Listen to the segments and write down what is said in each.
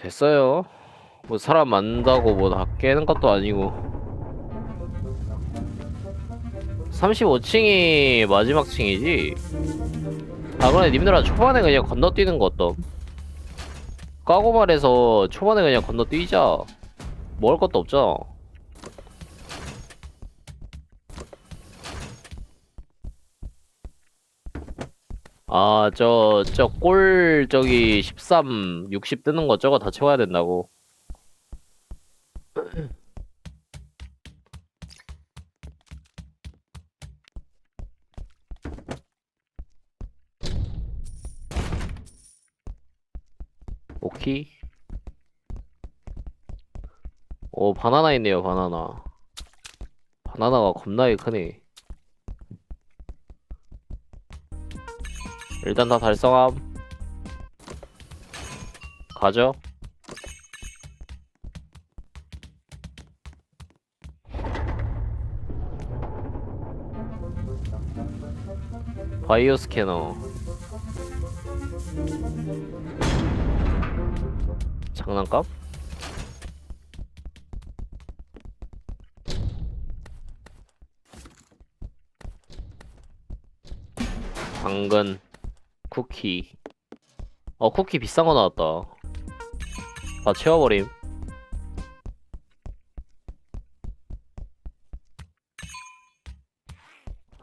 됐어요. 뭐 사람 만다고 뭐다 깨는 것도 아니고. 35층이 마지막 층이지? 아, 그래, 님들아, 초반에 그냥 건너뛰는 거 어떤? 까고 말해서 초반에 그냥 건너뛰자. 먹을 것도 없잖아. 아, 저, 저 골, 저기, 13, 60 뜨는 거 저거 다 채워야 된다고. 오케이. 오, 바나나 있네요, 바나나. 바나나가 겁나게 크네. 일단 다 달성함. 가죠. 바이오 스캐너. 장난감? 당근 쿠키 어 쿠키 비싼 거 나왔다 다 채워버림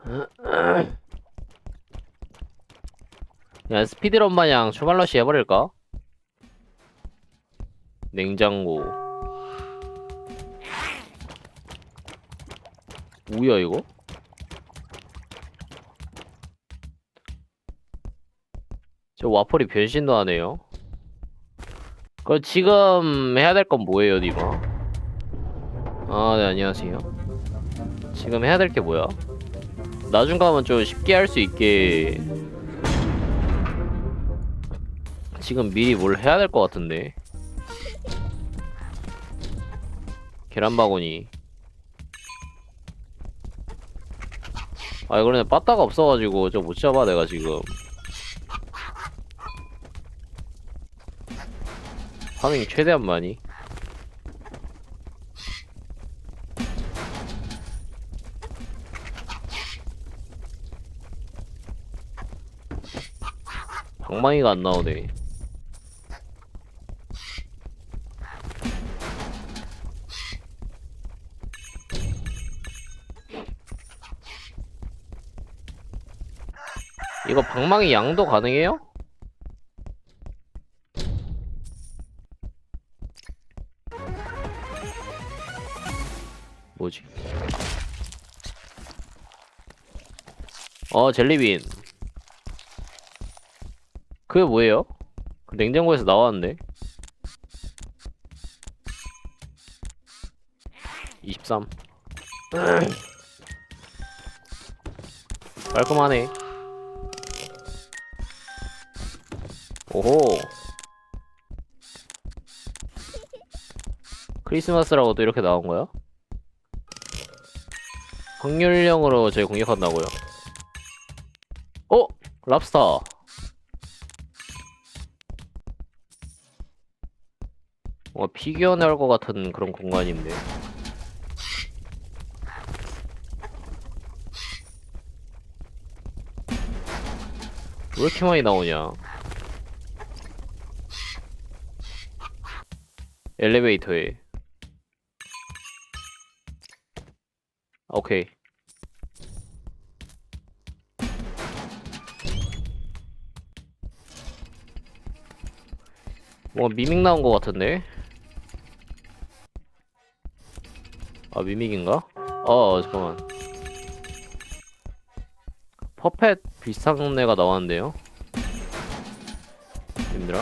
야 스피드런 마냥 초발러시 해버릴까? 냉장고 뭐야 이거? 저 와플이 변신도 하네요. 그 지금 해야 될 건 뭐예요, 니마? 아, 네, 안녕하세요. 지금 해야 될 게 뭐야? 나중 가면 좀 쉽게 할 수 있게 지금 미리 뭘 해야 될 것 같은데. 계란 바구니. 아, 그러네 빠따가 없어가지고 저 못 잡아 내가 지금. 파밍 최대한 많이 방망이가 안 나오네 이거 방망이 양도 가능해요? 어, 젤리빈. 그게 뭐예요? 그 냉장고에서 나왔는데. 23. 깔끔하네. 오호. 크리스마스라고 또 이렇게 나온 거야? 확률형으로 저희 공격한다고요. 어? 랍스터. 뭔가 피규어 나올 것 같은 그런 공간인데. 왜 이렇게 많이 나오냐? 엘리베이터에. 오케이. 뭔가 미믹 나온 것 같은데? 아, 미믹인가? 어, 잠깐만. 퍼펫 비슷한 애가 나왔는데요? 힘들어?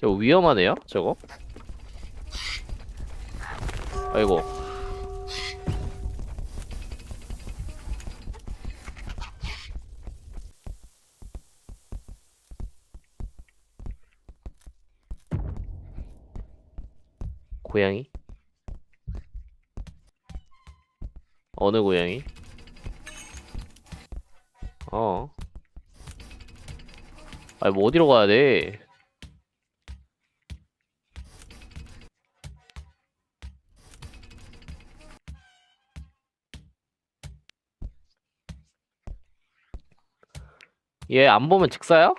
저거 위험하네요? 저거? 아이고. 고양이? 어느 고양이? 어. 아니, 뭐 어디로 가야 돼? 얘 안 보면 직사야?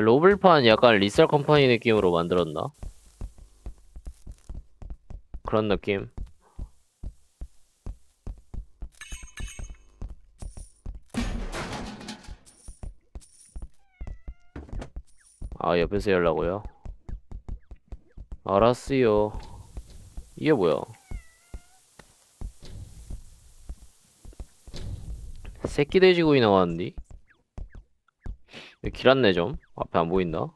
로블판 약간 리셀 컴퍼니 느낌으로 만들었나? 그런 느낌. 아, 옆에서 열라고요? 알았어요. 이게 뭐야? 새끼 돼지고기 나왔는디? 길 안내 좀? 앞에 안 보인다?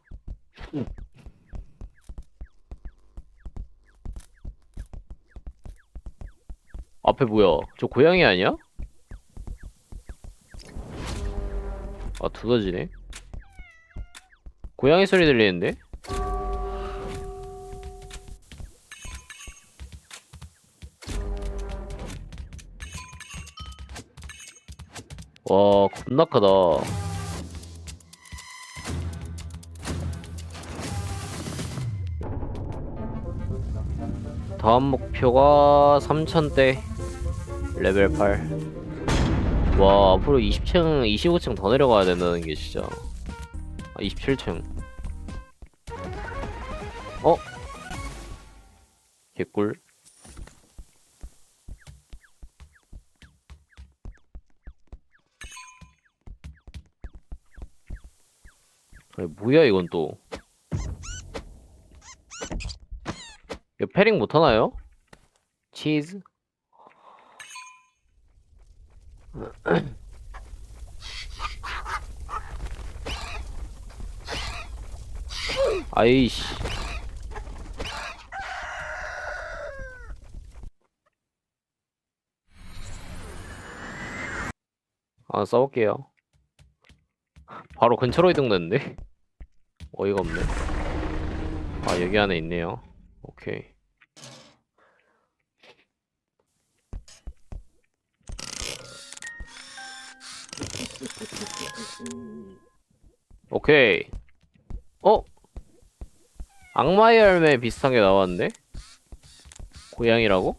앞에 뭐야? 저 고양이 아니야? 아 두더지네? 고양이 소리 들리는데? 와 겁나 크다 다음 목표가 3000대 레벨 8 와 앞으로 20층 25층 더 내려가야 된다는 게 진짜. 아 27층. 어? 개꿀. 아니 뭐야 이건 또 이거 패링 못하나요? 치즈? 아이씨 아 써볼게요 바로 근처로 이동됐는데? 어이가 없네 아 여기 안에 있네요 오케이 오케이 어? 악마의 열매 비슷한 게 나왔는데? 고양이라고?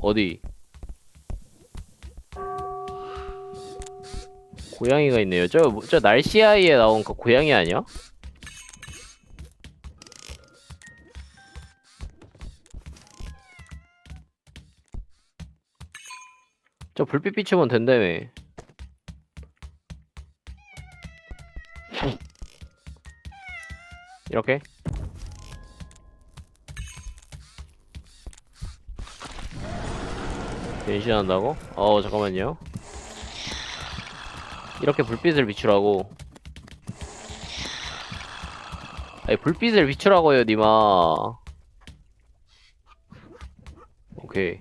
어디? 고양이가 있네요. 저, 뭐- 저 날씨 아이에 나온 그 고양이 아니야? 저 불빛 비추면 된다며. 이렇게? 변신한다고? 어 잠깐만요 이렇게 불빛을 비추라고 아니 불빛을 비추라고요 니마 오케이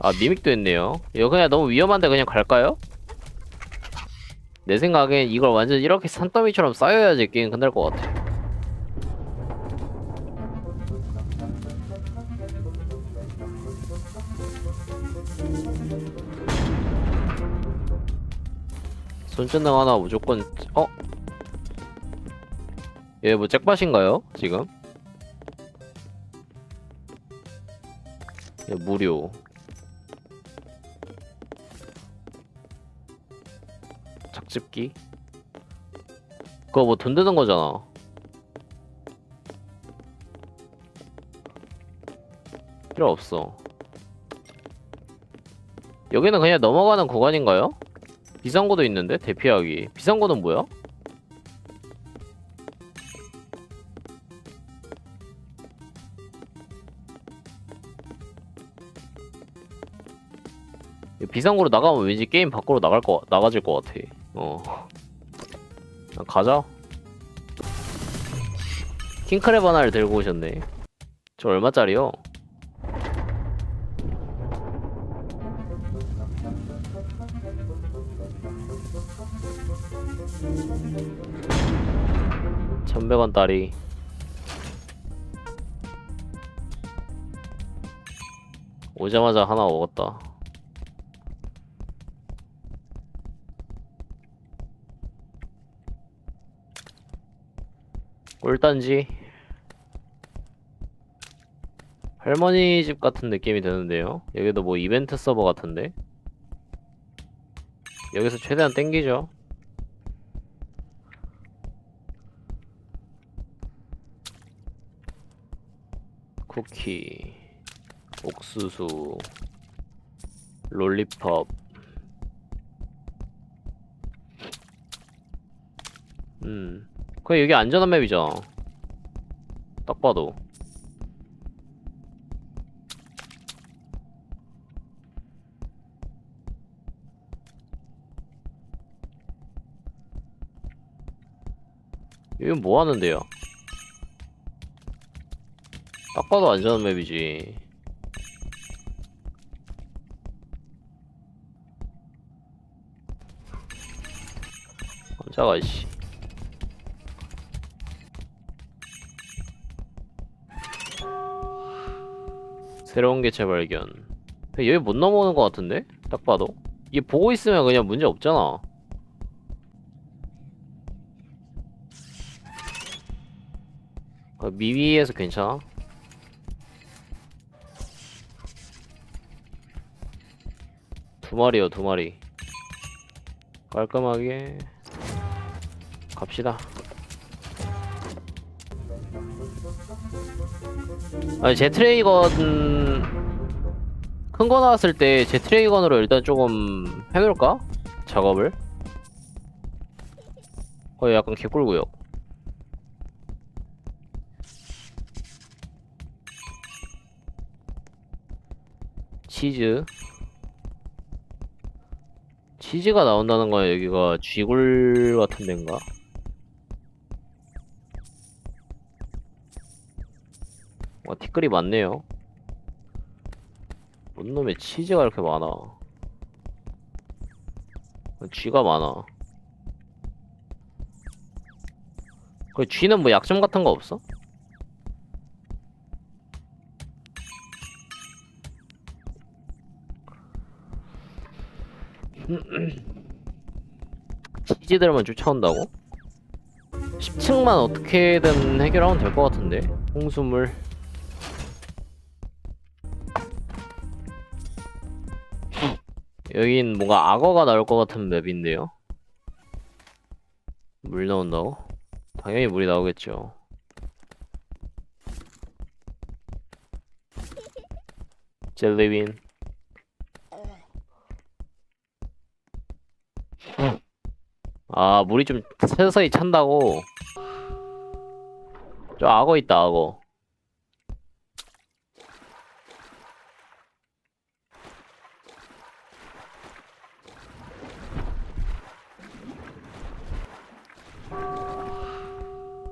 아 미믹도 했네요 이거 그냥 너무 위험한데 그냥 갈까요? 내 생각엔 이걸 완전 이렇게 산더미처럼 쌓여야지 게임 끝날 것 같아 손전등 하나 무조건 어? 얘 뭐 잭팟인가요? 지금? 얘 무료 작집기? 그거 뭐 돈 드는 거잖아 필요 없어 여기는 그냥 넘어가는 구간인가요? 비상구도 있는데 대피하기 비상구는 뭐야? 이 비상구로 나가면 왠지 게임 밖으로 나갈 거 나가질 것 같아. 어. 그냥 가자. 킹크랩 하나를 들고 오셨네. 저 얼마짜리요? 천백 원짜리. 오자마자 하나 먹었다. 꿀단지 할머니 집 같은 느낌이 드는데요. 여기도 뭐 이벤트 서버 같은데. 여기서 최대한 땡기죠. 쿠키, 옥수수, 롤리팝. 음, 그냥 여기 안전한 맵이잖아. 딱 봐도. 이건 뭐 하는데요? 딱 봐도 안전한 맵이지. 깜짝아, 씨. 새로운 개체 발견. 여기 못 넘어오는 것 같은데? 딱 봐도. 이게 보고 있으면 그냥 문제 없잖아. 어, 미위에서 괜찮아? 두 마리요, 두 마리. 깔끔하게 갑시다. 아니 제트레이건 큰 거 나왔을 때 제트레이건으로 일단 조금 해놓을까? 작업을. 어 약간 개꿀구역. 치즈 치즈가 나온다는 거야 여기가 쥐굴 같은 데인가? 티끌이 많네요. 뭔 놈의 치즈가 이렇게 많아. 쥐가 많아. 그 쥐는 뭐 약점 같은 거 없어? 치즈들만 쫓아온다고? 10층만 어떻게든 해결하면 될 것 같은데. 홍수물 여긴 뭔가 악어가 나올 것 같은 맵인데요? 물 나온다고? 당연히 물이 나오겠죠. 젤리빈 아 물이 좀 서서히 찬다고. 저 악어 있다 악어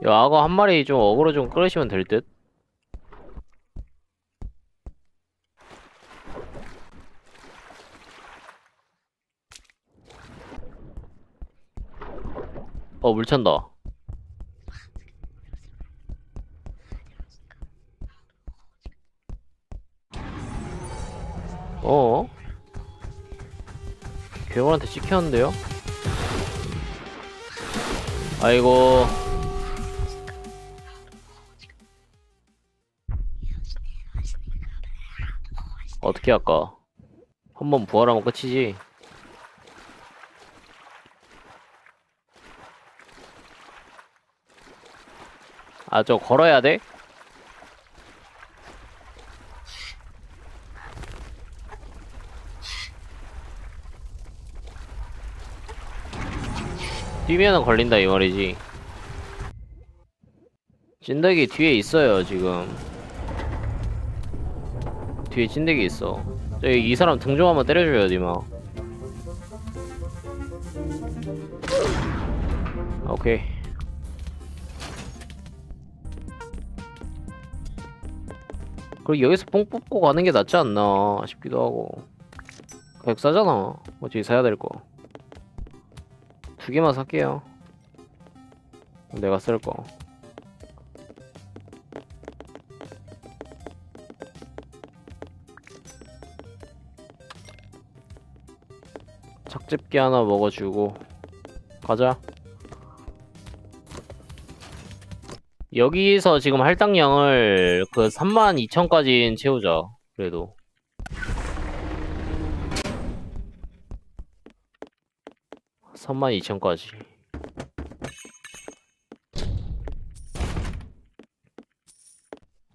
야 악어 한 마리 좀 어그로 좀 끌으시면 될 듯? 어, 물 찬다. 어? 괴물한테 찍혔는데요? 아이고. 어떻게 할까? 한 번 부활하면 끝이지. 아, 저 걸어야 돼? 뛰면은 걸린다 이 말이지. 찐득이 뒤에 있어요 지금. 뒤에 찐득이 있어. 저기 이 사람 등 좀 한번 때려줘야 니마. 오케이. 그리고 여기서 뽕 뽑고 가는 게 낫지 않나 싶기도 하고 가격 싸잖아 어차피 사야 될거 두 개만 살게요 내가 쓸거 착즙기 하나 먹어주고 가자 여기서 지금 할당량을 그 32,000까지는 채우자. 그래도. 삼만 2천까지.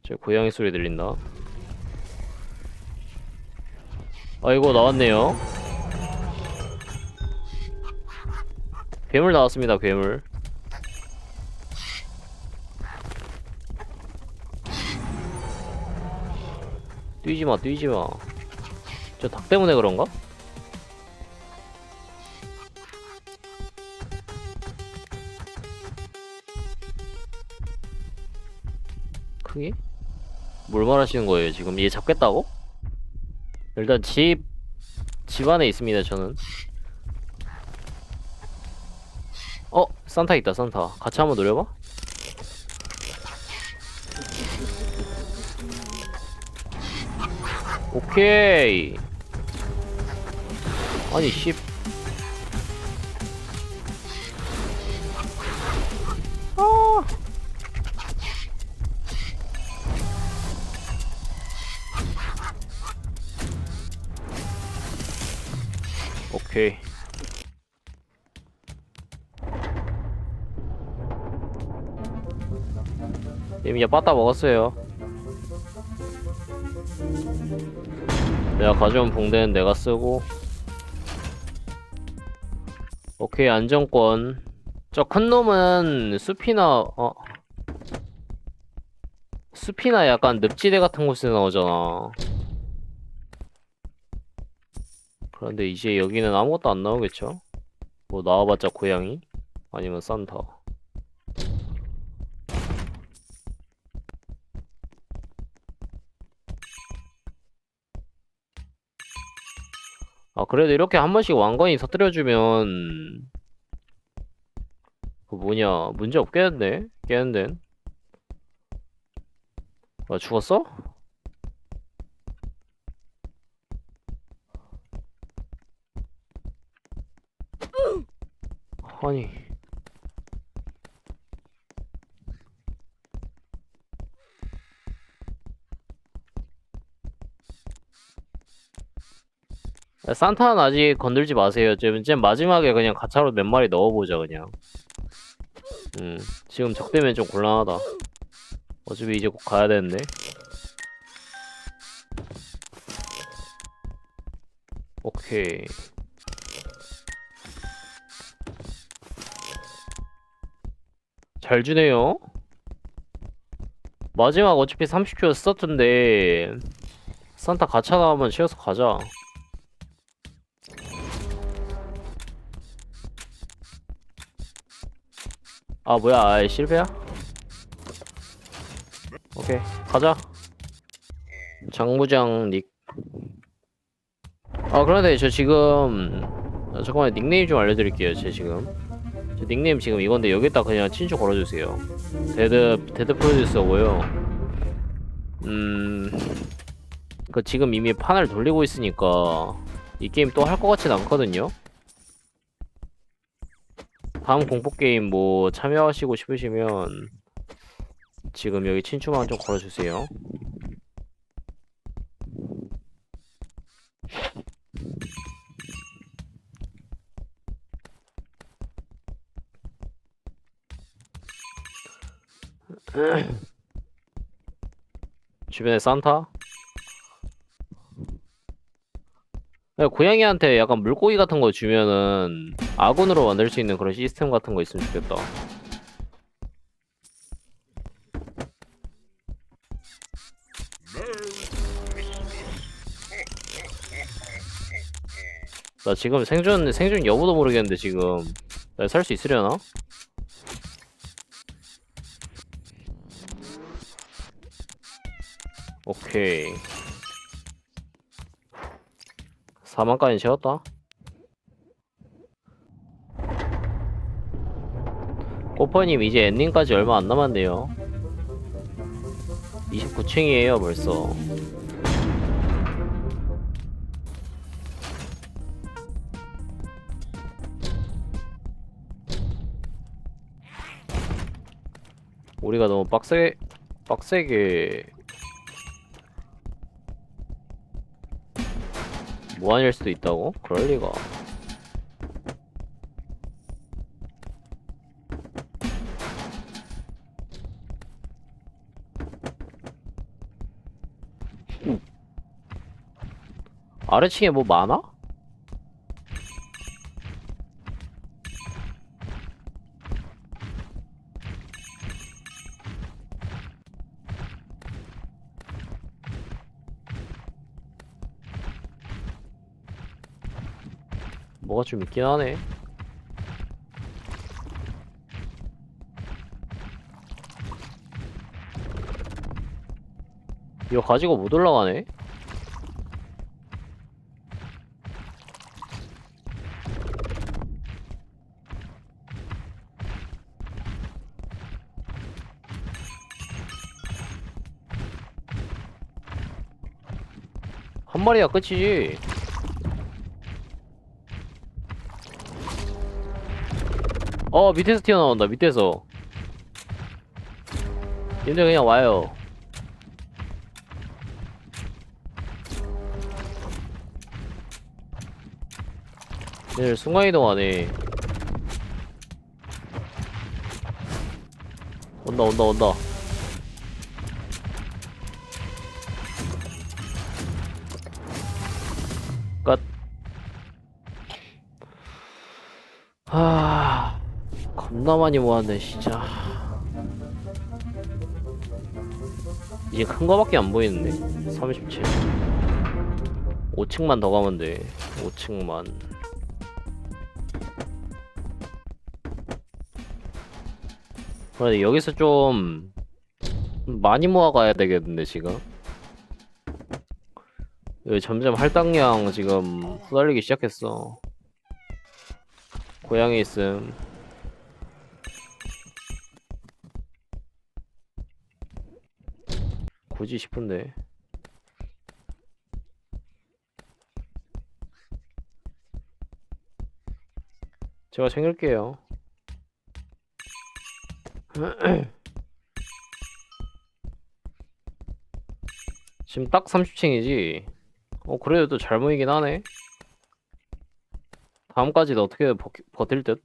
저 고양이 소리 들린다. 아이고 나왔네요. 괴물 나왔습니다. 괴물. 뛰지 마, 뛰지 마. 저 닭 때문에 그런가? 크기? 뭘 말하시는 거예요, 지금? 얘 잡겠다고? 일단 집, 집 안에 있습니다, 저는. 산타 있다, 산타. 같이 한번 노려봐? 오케이. 아니, 씨. 아. 오케이. 이미 빠따 먹었어요. 내가 가져온 붕대는 내가 쓰고. 오케이, 안정권. 저 큰 놈은 숲이나, 어. 숲이나 약간 늪지대 같은 곳에 나오잖아. 그런데 이제 여기는 아무것도 안 나오겠죠? 뭐 나와봤자 고양이? 아니면 산타. 아, 그래도 이렇게 한 번씩 왕관이 터뜨려주면, 그 뭐냐, 문제 없겠는데? 깨는 데는? 아, 죽었어? 아니. 산타는 아직 건들지 마세요. 쟤 마지막에 그냥 가차로 몇 마리 넣어보자 그냥. 음, 지금 적대면 좀 곤란하다. 어차피 이제 곧 가야 되는데. 오케이. 잘 주네요. 마지막 어차피 30초 스타트인데 산타 가차 나오면 쉬어서 가자. 아 뭐야 아이 실패야? 오케이 가자. 장부장 닉. 아 그런데 저 지금 아, 잠깐만 닉네임 좀 알려드릴게요 제 지금. 저 닉네임 지금 이건데 여기다 그냥 친추 걸어주세요. 데드 데드 프로듀서고요. 음그 지금 이미 판을 돌리고 있으니까 이 게임 또 할 것 같진 않거든요 다음 공포게임 뭐 참여하시고 싶으시면 지금 여기 친추만 좀 걸어주세요. 주변에 산타? 네, 고양이한테 약간 물고기 같은 거 주면은 아군으로 만들 수 있는 그런 시스템 같은 거 있으면 좋겠다. 나 지금 생존 생존 여부도 모르겠는데 지금 나 살 수 있으려나? 오케이 4만까지 채웠다? 꼬퍼님 이제 엔딩까지 얼마 안 남았네요. 29층이에요 벌써. 우리가 너무 빡세 빡세게 무한일 수도 있다고? 그럴 리가. 아래층에 뭐 많아? 좀 있긴 하네. 이거 가지고 못 올라가네? 한 마리야 끝이지. 어 밑에서 튀어나온다 밑에서. 님들 그냥 와요. 얘들 순간이동하네 온다 온다 온다 겁나 많이 모았네 진짜. 이제 큰 거밖에 안 보이는데? 37 5층만 더 가면 돼. 5층만. 그런데 여기서 좀 많이 모아가야 되겠는데 지금? 여기 점점 할당량 지금 후달리기 시작했어. 고양이 있음 굳이 싶은데. 제가 챙길게요. 지금 딱 30층이지? 어 그래도 또잘 모이긴 하네. 다음까지도 어떻게 버, 버틸 듯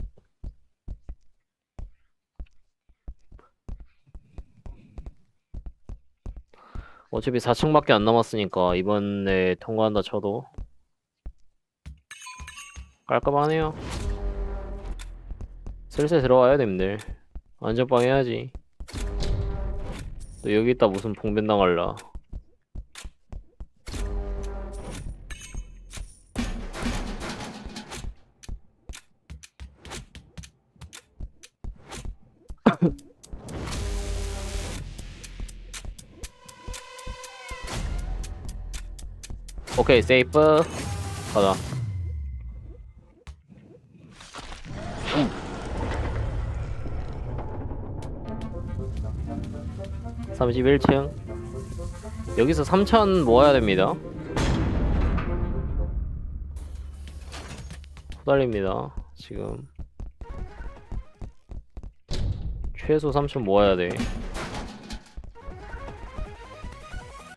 어차피 4층밖에 안 남았으니까 이번에 통과한다 쳐도 깔끔하네요. 슬슬 들어와야 님들. 안전빵 해야지. 또 여기 있다 무슨 봉변 당할라 오케이 세이프. 가자. 음. 31층. 여기서 3천 모아야 됩니다. 후달립니다 지금. 최소 3천 모아야 돼.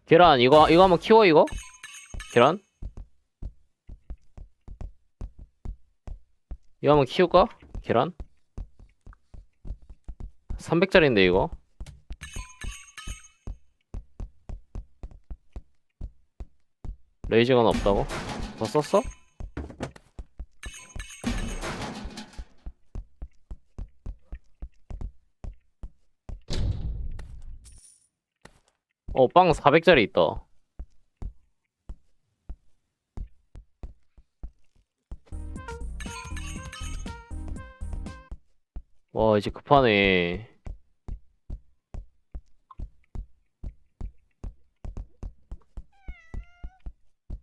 계란 이거 이거 한번 키워 이거 계란 이거 한번 키울까 계란 300짜리인데 이거 레이저건 없다고? 더 썼어? 어, 빵 400짜리 있다. 와, 이제 급하네.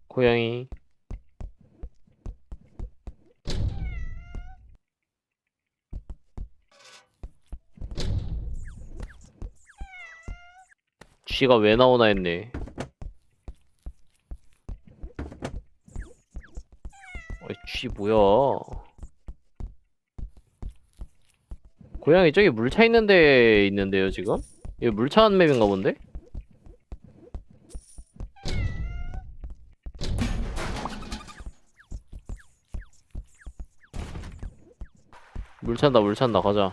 고양이. 쥐가 왜 나오나 했네. 어이, 쥐 뭐야? 고양이 저기 물차 있는 데 있는데요 지금? 이거 물 차는 맵인가 본데? 물 찬다 물 찬다 가자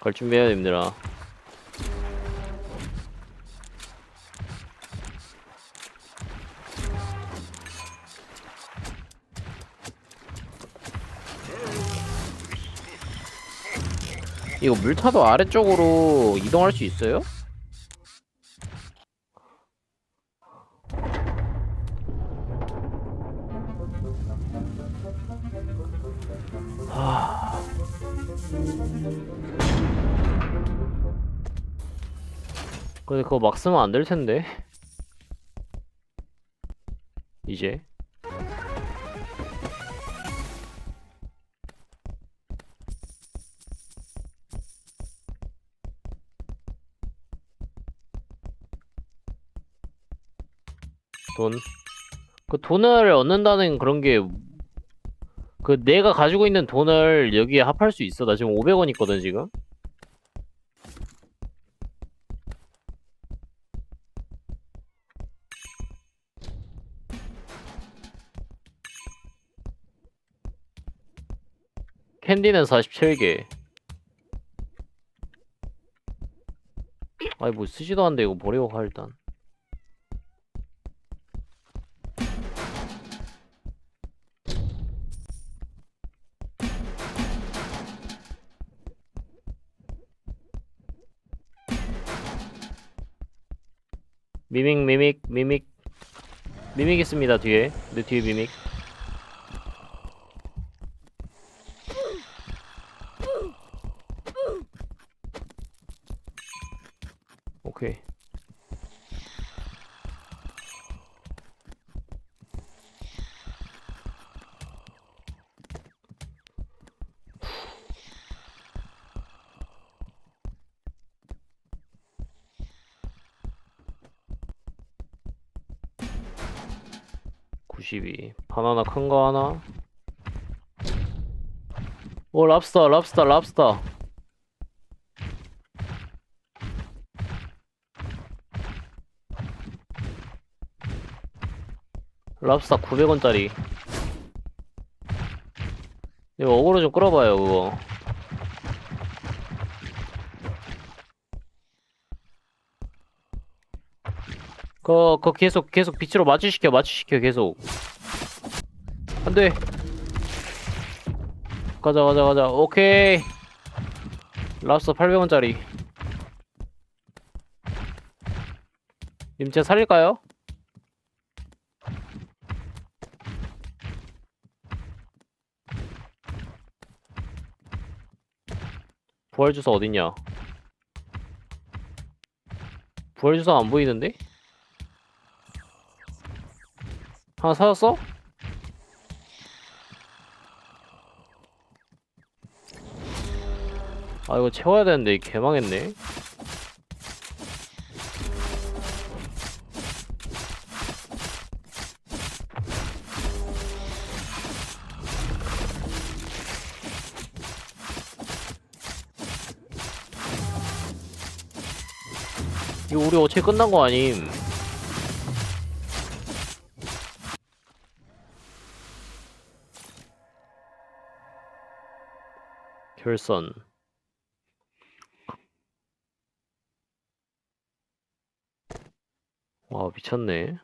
갈 준비해야 됩니다 이거 물차도 아래쪽으로 이동할 수 있어요? 하... 근데 그거 막 쓰면 안 될 텐데. 이제. 돈. 그 돈을 얻는다는 그런 게, 그 내가 가지고 있는 돈을 여기에 합할 수 있어. 나 지금 500원 있거든, 지금. 캔디는 47개. 아니 뭐 쓰지도 않는데 이거 버리고 가 일단. 미믹 있습니다 뒤에. 내 뒤에 미믹 92 바나나 큰 거 하나. 오 랍스터 랍스터 랍스터. 랍스터 900원짜리. 이거 어그로 좀 끌어봐요 그거. 거 그거 계속 계속 빛으로 마취시켜 마취시켜 계속 안돼 가자 가자 가자 오케이 랍스터 800원짜리 님 제가 살릴까요? 부활 주소 어딨냐? 부활 주소 안 보이는데? 하나 사왔어? 아 이거 채워야 되는데 개망했네 이거 우리 어차피 끝난 거 아님 결선. 와 미쳤네